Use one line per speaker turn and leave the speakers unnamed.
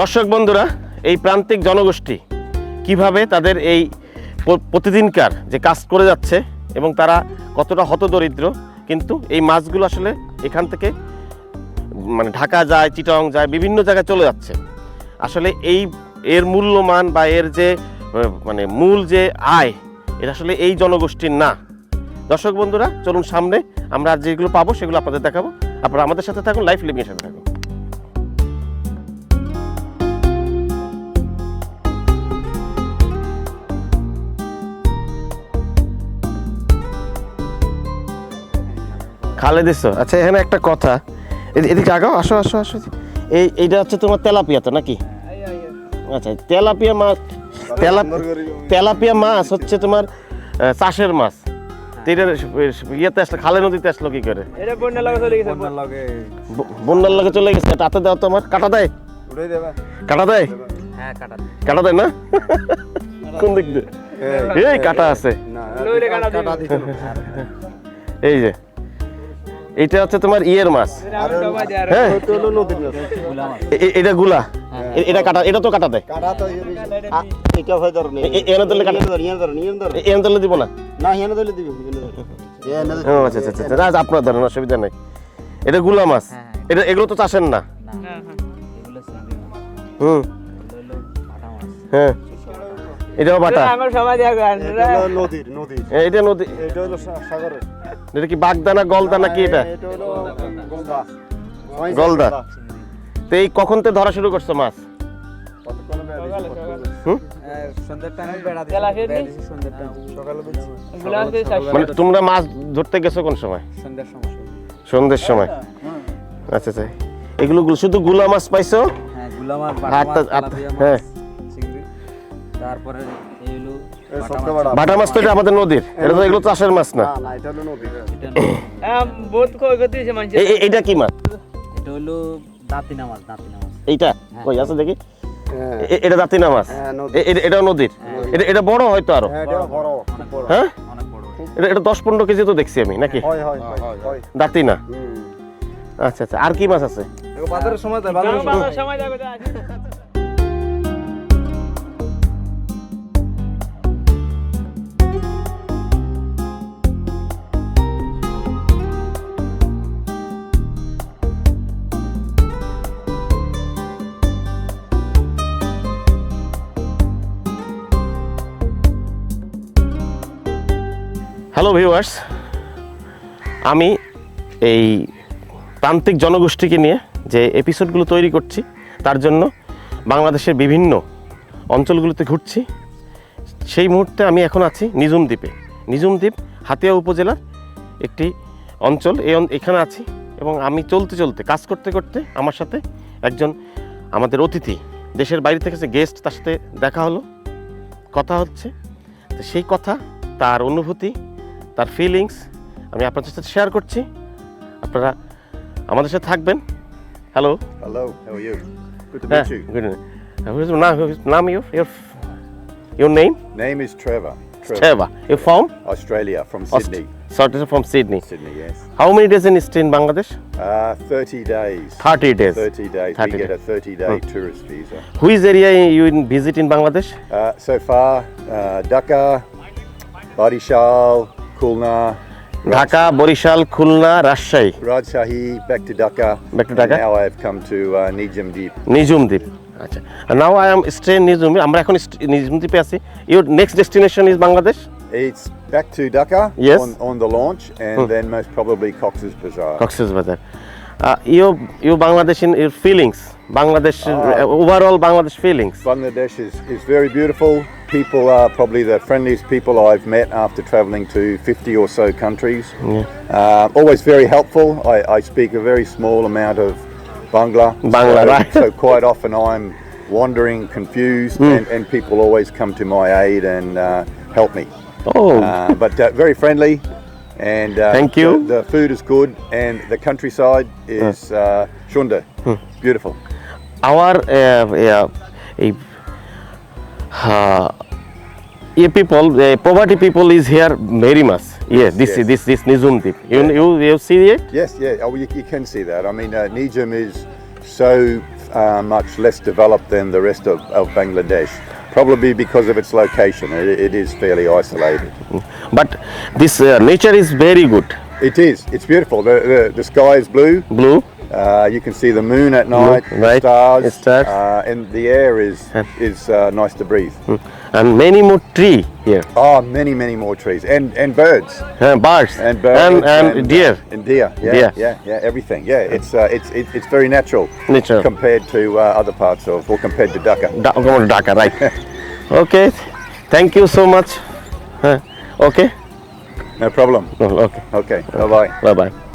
দর্শক বন্ধুরা, এই প্রান্তিক জনগোষ্ঠী কীভাবে তাদের এই প্রতিদিনকার যে কাজ করে যাচ্ছে এবং তারা কতটা হতদরিদ্র, কিন্তু এই মাছগুলো আসলে এখান থেকে মানে ঢাকা যায়, চিটং যায়, বিভিন্ন জায়গায় চলে যাচ্ছে। আসলে এই, এর মূল্যমান বা এর যে মানে মূল যে আয়, এটা আসলে এই জনগোষ্ঠীর না। দর্শক বন্ধুরা, চলুন সামনে আমরা যেগুলো পাবো সেগুলো আপনাদের দেখাবো। আপনারা আমাদের সাথে থাকুন লাইফ লিভিং এর সাথে থাকুন। খালে দিছো? আচ্ছা এখানে একটা কথা। এদি- এদিকে আগাও আসো আসো আসো। এই এইটা হচ্ছে তোমার তেলাপিয়া তো নাকি? আচ্ছা তেলাপিয়া মাছ তেলা তেলাপিয়া মাছ হচ্ছে তোমার চাষের মাছ। এটা ইয়েতে আসলো খালে নদীতে আসলো কি করে? বন্যার লগে চলে গেছে। তাতে দাও তো আমার কাটা দেয়? কাটা দেয়?
হ্যাঁ কাটা
কাটা দেয় না? কোন দিক দিয়ে? এই কাটা আছে। এই যে। এইটা হচ্ছে তোমার ইয়ের মাছ। হ্যাঁ? এটা গুলা। এটা কাটা এটা তো কাটা দেয়
এটা হয় ধরো
এ- এ- এনে দিলে কাটা
নিয়ে ধরো নিয়ে ধরো
এনে দিলে দিব না?
দিলে দিবি
আচ্ছা আচ্ছা আচ্ছা। না, আপনার ধরেন অসুবিধা নেই। এটা গুলা মাছ। এটা এগুলো তো চাষের না?
হ্যাঁ হ্যাঁ
হুম। হ্যাঁ। এটাও বাটা।
আমার সবাই
এটা নদীর নদীর
এটা নদী।
এটা হলো সাগরের।
এটা কি বাগদানা গলদানা কি এটা?
এটা গলদা।
গলদা। তো এই কখন থেকে ধরা শুরু করছ মাছ?
আজকে চারশো
মানে তোমরা মাছ ধরতে গেছো কোন সময়?
সন্ধ্যের সময়।
আচ্ছা আচ্ছা। এগুলো শুধু গুলা মাছ পাইছো?
হ্যাঁ গুলামার
আটটা আটটা হ্যাঁ।
তারপরে
বাটা মাছ। তো এটা আমাদের নদীর। এটা তো এগুলো চাষের মাছ না।
এটা
হ্যাঁ
কি মাছ?
এটা হলো দাঁতিনা মাছ দাঁতিনা মাছ।
এইটা? কই আছে দেখি?
হ্যাঁ।
এ- এটা দাঁতিনা মাছ।
হ্যাঁ
এটাও নদীর। এটা এটা বড় হয়তো আরও।
হ্যাঁ এটা বড়।
অনেক
বড়
হ্যাঁ?
অনেক বড়।
এটা দশ পনেরো কেজি তো দেখছি আমি নাকি?
হয় হয় হয় হয়
দাঁতিনা। আচ্ছা আচ্ছা। আর কি মাছ আছে?
বাজারের সময় তাই
সময়।
হ্যালো ভিউয়ার্স আমি এই প্রান্তিক জনগোষ্ঠীকে নিয়ে যে এপিসোডগুলো তৈরি করছি, তার জন্য বাংলাদেশের বিভিন্ন অঞ্চলগুলোতে ঘুরছি। সেই মুহূর্তে আমি এখন আছি নিজুম দ্বীপে। নিজুম দ্বীপ, হাতিয়া উপজেলার একটি অঞ্চল। এই এখানে আছি এবং আমি চলতে চলতে, কাজ করতে করতে আমার সাথে একজন আমাদের অতিথি, দেশের বাইরে থেকে যে গেস্ট তার সাথে দেখা হলো, কথা হচ্ছে। সেই কথা, তার অনুভূতি তার ফিলিংস আমি আপনাদের সাথে শেয়ার করছি আপনারা আমাদের সাথে থাকবেন হ্যালো
you? Good to
হ্যাঁ
meet you.
গুড নাম নাম your your your name
Name is Trevor.
Trevor. You're from
Australia, from Sydney.
Sorry, from Sydney.
Sydney, yes.
How many days in stay in Bangladesh?
Uh, 30 days.
30 days.
30 days.
30
we get a 30 day tourist visa.
Which area you in visit in Bangladesh?
Uh, so far, uh, Dhaka, Barishal, Khulna,
Dhaka, Borishal, Khulna, Rajshahi,
Rajshahi, back to Dhaka.
Back to Dhaka.
now I've come to uh, Nijam Deep.
Nijhum Dwip আচ্ছা now I am stay Nijhum আমরা এখন নিজুম দ্বীপে আছি your next destination is Bangladesh
It's back to Dhaka
Yes.
on, on the launch, and then most probably Cox's Bazar.
Cox's Bazar you you Bangladesh in your feelings Bangladesh overall Bangladesh feelings
Bangladesh is, is very beautiful. People are probably the friendliest people I've met after traveling to 50 or so countries. Uh, always very helpful. I, I speak a very small amount of Bangla.
Bangla,
so,
right.
so quite often I'm wandering, confused,
Hmm.
and, and people always come to my aid and uh, help me.
Oh
Uh, but uh, very friendly. And uh,
Thank you.
The, the food is good, and the countryside is uh, Shunda.
Hmm.
Beautiful.
our uh, yeah, people uh, poverty people is here very much yes this
yes.
this this nizum deep you,
Yeah.
you you see it
Yes, yeah. Oh, you, you can see that. I mean, uh, Nijam is so uh, much less developed than the rest of, of Bangladesh, probably because of its location. It, it is fairly isolated.
But this uh, nature is very good.
It is. It's beautiful. The, the, the sky is blue.
Blue,
Uh, you can see the moon at night, the
right.
stars,
Stars.
Uh, and the air is is uh, nice to breathe.
and many more tree here.
Oh, many, many more trees and and birds
birds
and birds
and, and deer.
and deer. Yeah,
Deer.
yeah, yeah. Everything. Yeah, it's uh, it's it, it's very natural
Natural.
compared to uh, other parts of or compared to Dhaka.
Da- Dhaka, right? okay, thank you so much. Okay,
No problem.
Oh, okay,
Okay. Bye bye.
bye bye.